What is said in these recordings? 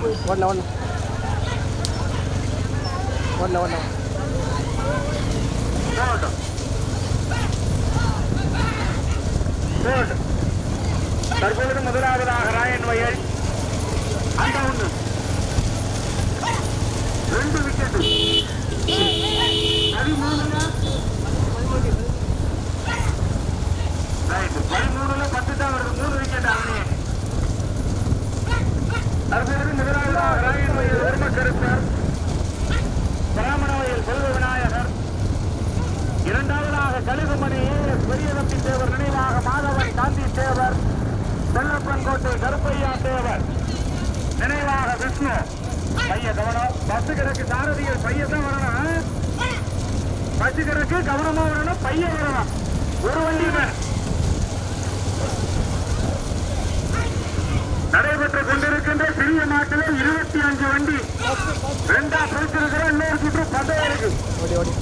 ஓடல ஓடல ஓடல ஓடல தற்பொழுது முதலாவதாக ராயன் வயல். அந்த ஒண்ணு ரெண்டு விக்கெட்டு பதிமூணுல ரைட் பதிமூணுல பத்து தான் வருது மூணு விக்கெட் அவனே தற்பொழுது முதலாவதாக ராயன் வயல் தர்ம கருப்பர் பிராமண வயல் செல்வ விநாயகர் இரண்டாவதாக கழுகுமணி ஏஎஸ் பெரியதம்பி தேவர் நினைவாக மாதவன் காந்தி தேவர் செல்லப்பன் கோட்டை கருப்பையா தேவர் நினைவாக விஷ்ணு பைய கவனம் பஸ் கிடக்கு சாரதிகள் பையன் தான் வரணும் பஸ் கிடக்கு கவனமா வரணும் பையன் வரணும் ஒரு வண்டி மேல் நடைபெற்றுக் கொண்டிருக்கின்ற சிறிய இருபத்தி அஞ்சு வண்டி. ரெண்டா பிரிச்சிருக்கிற இன்னொரு சுற்று பந்தயம் இருக்கு ஓடி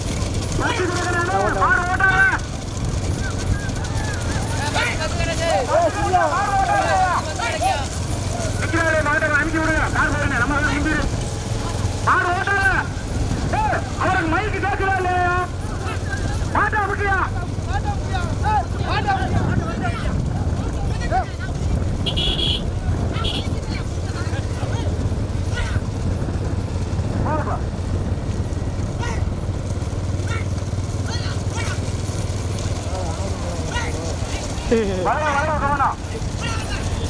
அனுப்பி விடுங்க. கார் போடுங்க, நம்ம மாடு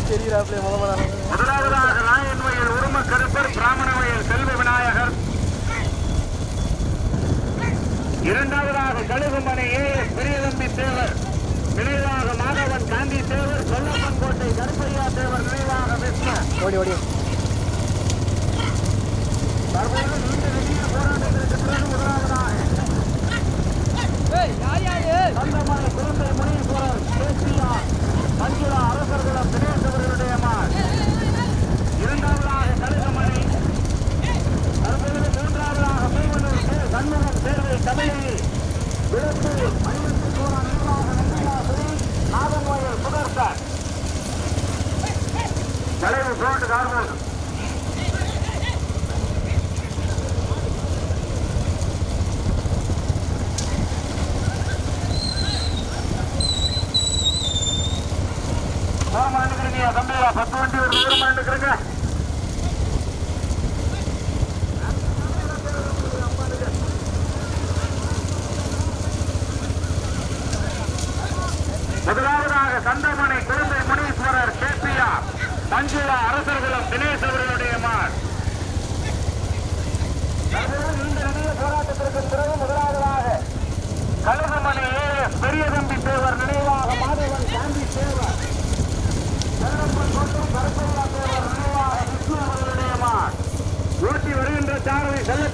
தெரியுறாப்ல முத முதலாவதாக ராயன் வயல் உரும கருப்பர் பிராமண வயல் செல்வ விநாயகர் இரண்டாவதாக கழுகுமனை ஏ எஸ் பெரியதம்பி தேவர் நினைவாக மாதவன் காந்தி தேவர் சொல்லப்பன் கோட்டை கருப்பையா தேவர் நினைவாக விஷ்ணு ஓடி ஓடி தற்போது நீண்ட நெடிய போராட்டத்திற்கு பிறகு முதலாவதாக தந்தமலை குழந்தை からか。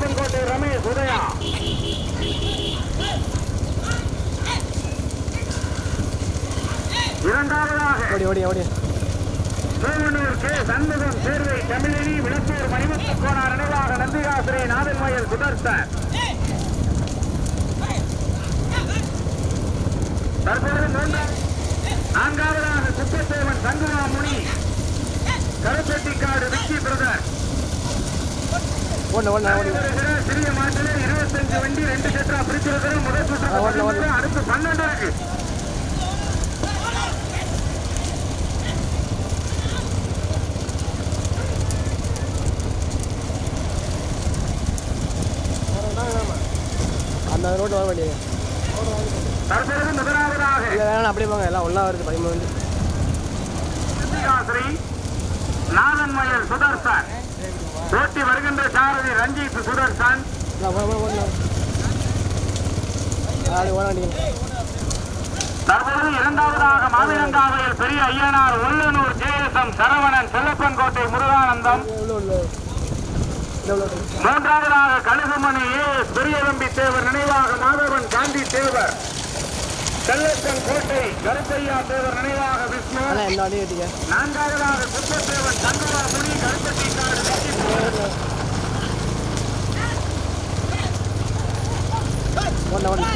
சாரதி செல்லப்பன் கோட்டை ரமேஷ் உதயா. இரண்டாவதாக ஓடி கே. சண்முகம் சேர்வை தமிழினி விளப்பூர் மணிமுத்து கோனார் நினைவாக நந்திகாசிரி நாதன்மயல் சுதர்சன். தற்போது மூன்றாம் நான்காவதாக சுப்பத்தேவன் சங்குமா முனி. கருப்பெட்டிக்காடு விக்கி பிரதர். ஒன்று ஒன்று ஓடி வருகிற சிறிய மாட்டில் இருபத்தஞ்சு வண்டி ரெண்டு செட்டா பிரிச்சிருக்கிற முதல் சுற்று ஆ, ஓடல, ஓடல. அடுத்து பன்னெண்டு இருக்கு அந்த ரோட்டில் வர வேண்டியது தற்போது இல்லை வேணாம் அப்படியே போங்க. எல்லாம் ஒன்றா வருது பதிமூணு. வந்து சித்திகாசிரி நாதன்மயல் சுதர்சன் ஓட்டி வருகின்ற சாரதி ரஞ்சித் சுதர்சன் தற்போது இரண்டாவதாக மாவிலங்காவையில் பெரிய ஐயனார் உள்ளனூர் ஜேஎஸ்எம் சரவணன் முருகானந்தம். உள்ள உள்ள உள்ள. மூன்றாவதாக கழுகுமணி ஏ பெரியதம்பி தேவர் நினைவாக மாதவன் காந்தி தேவர். செல்லப்பன் கோட்டை கருப்பையா தேவர் நினைவாக விஷ்ணு நான்காவதாக சுப்பத்தேவன் சங்கரா முனி கருப்பட்டி காடு ஓடல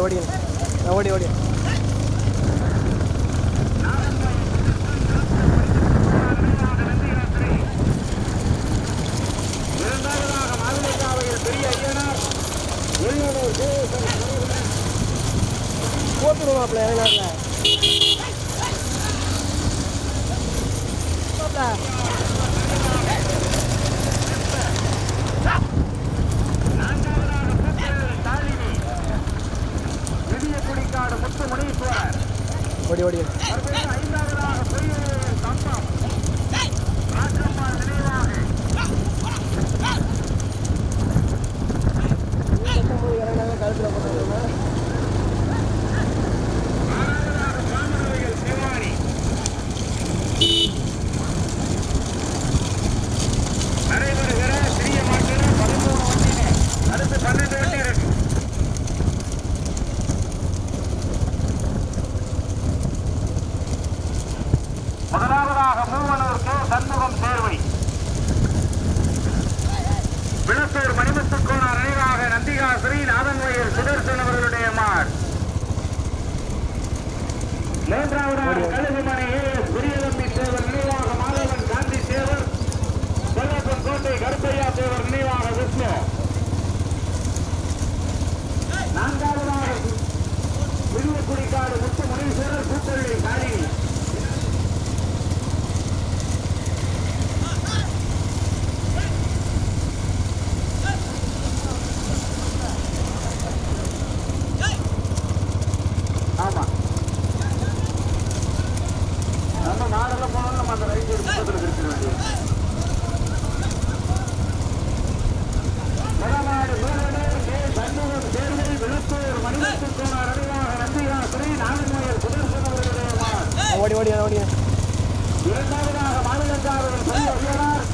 ഓടി ഓടി. ഓടി ഓടി.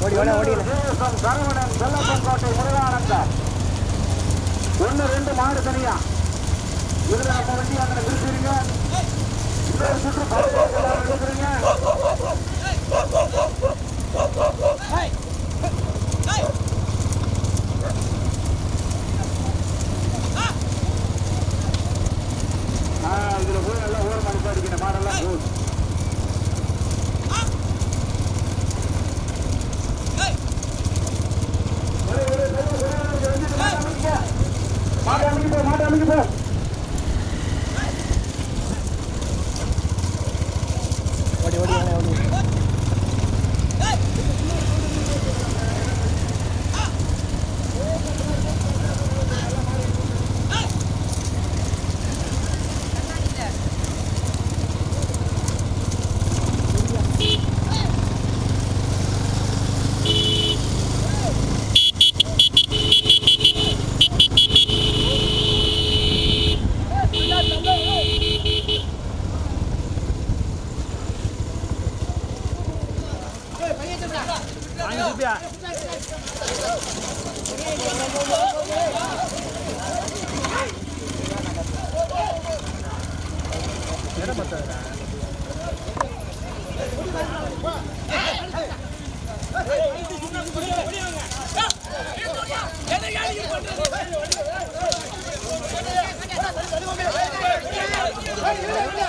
ஓடி ஓட ஓடி. சரவணன் செல்லப்பன்கோட்டை முதலானந்தர் ஒன்று ரெண்டு மாடு தனியா. இதில் நம்ம வண்டி அங்கே நிறுத்திடுங்க. இன்னொரு சுற்று நிறுத்துறீங்க இதில் போய் நல்லா ஓரமாக அடிக்கணும் மாடெல்லாம் போகுது Bener. அப்படியா என்ன பத்தாது Yeah.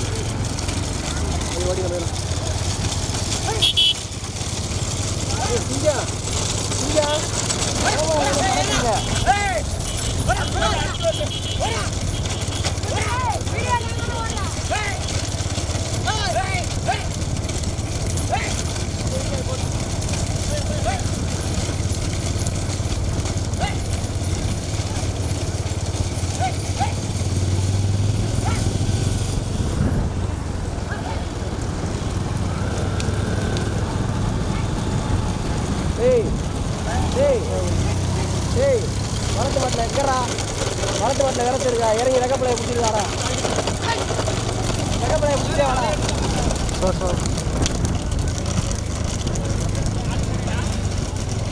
பஸ்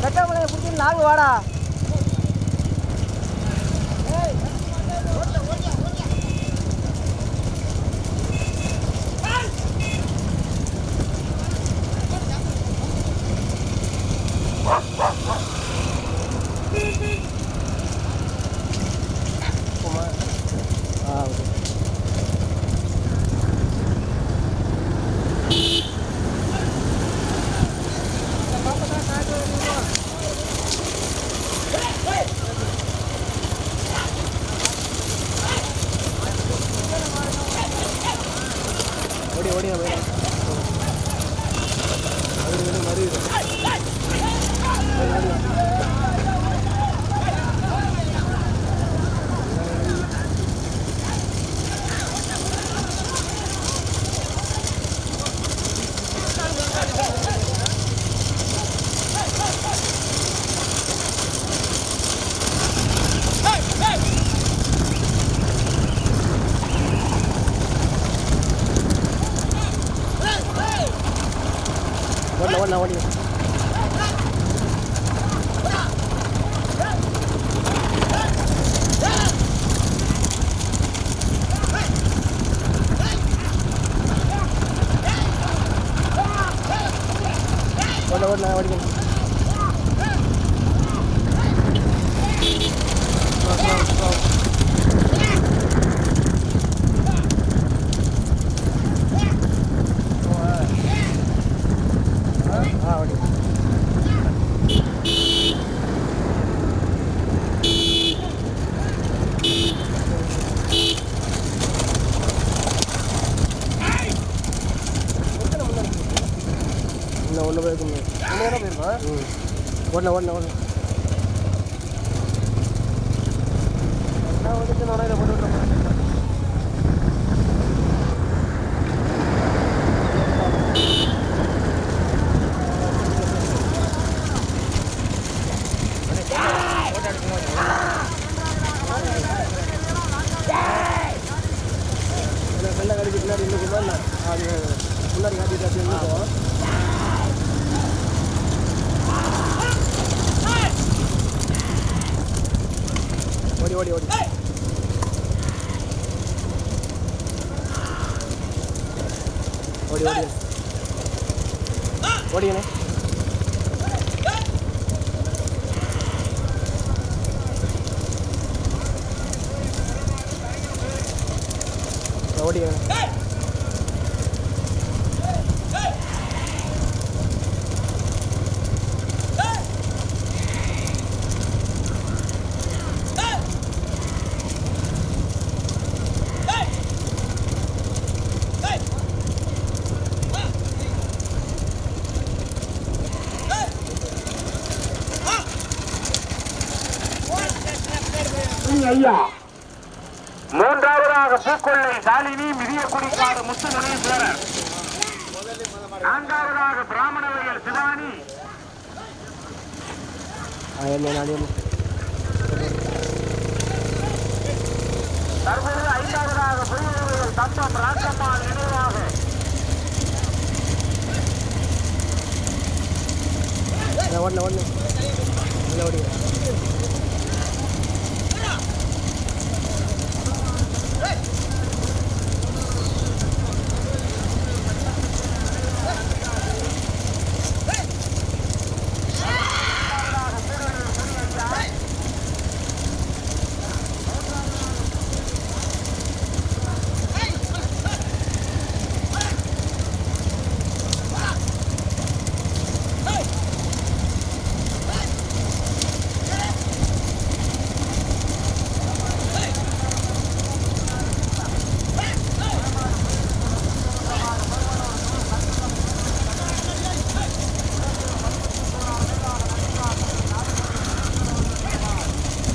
கட்டாமலையை பிடிச்சி நாலு வாடா. ஓடல ஓடல ஓடி ஓடல ஓடல ஓடல ஓடி ஐயா கொள்ளை பூக்கொள்ளை சாலினி மிதிய குடிக்காடு முத்து முனீஸ்வரர். நான்காவதாக பிராமணவையல் சிவானி. தற்போது ஐந்தாவதாக புதுவையில் தத்தம் ராஜம்மாள் நினைவாக ஒன்று ஒன்று இல்லை ஓடி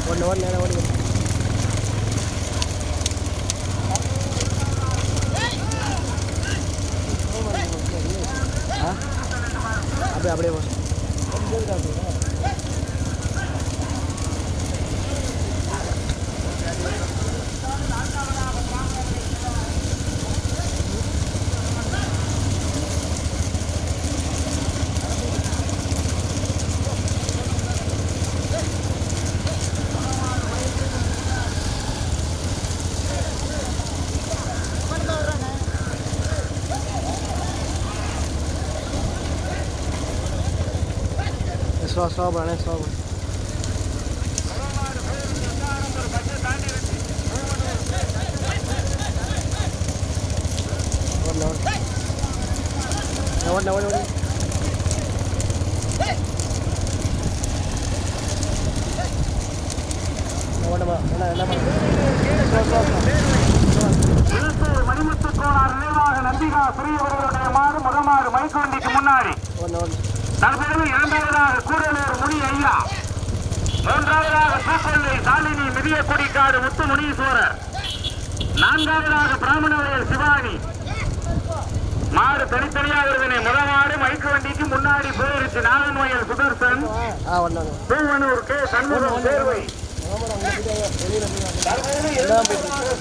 ஓடல ஓடல நேரம் ஓடி ஆ அப்படியே அப்படியே ஸ்லோ ஸ்லோ பண்ணே ஸ்லோ பண்ணு ஓடல. ஓடல ஓடல ஓடமா என்ன என்ன மணிமுத்து கோனார் நினைவாக நம்பிகா பெரியவர்களுடைய மாடு முதமாடு மைக்கோண்டிக்கு முன்னாடி. ஓடல ஓடல. தற்போது இரண்டாவதாக கூடலூர் முனி ஐயா. மூன்றாவதாக பூக்கொள்ளை தாலினி மிதிய கொடிக்காடு முத்து முனீஸ்வரர். நான்காவதாக பிராமணவயல் சிவானி மாடு தனித்தனியாக இருந்தனை முதமாடு மைக்கு வண்டிக்கு முன்னாடி போயிருச்சு. நாகன் வயல் சுதர்சன். தூவனூர் பூவனூர் கே. சண்முகம் சேர்வை. தற்போது இரண்டாவதாக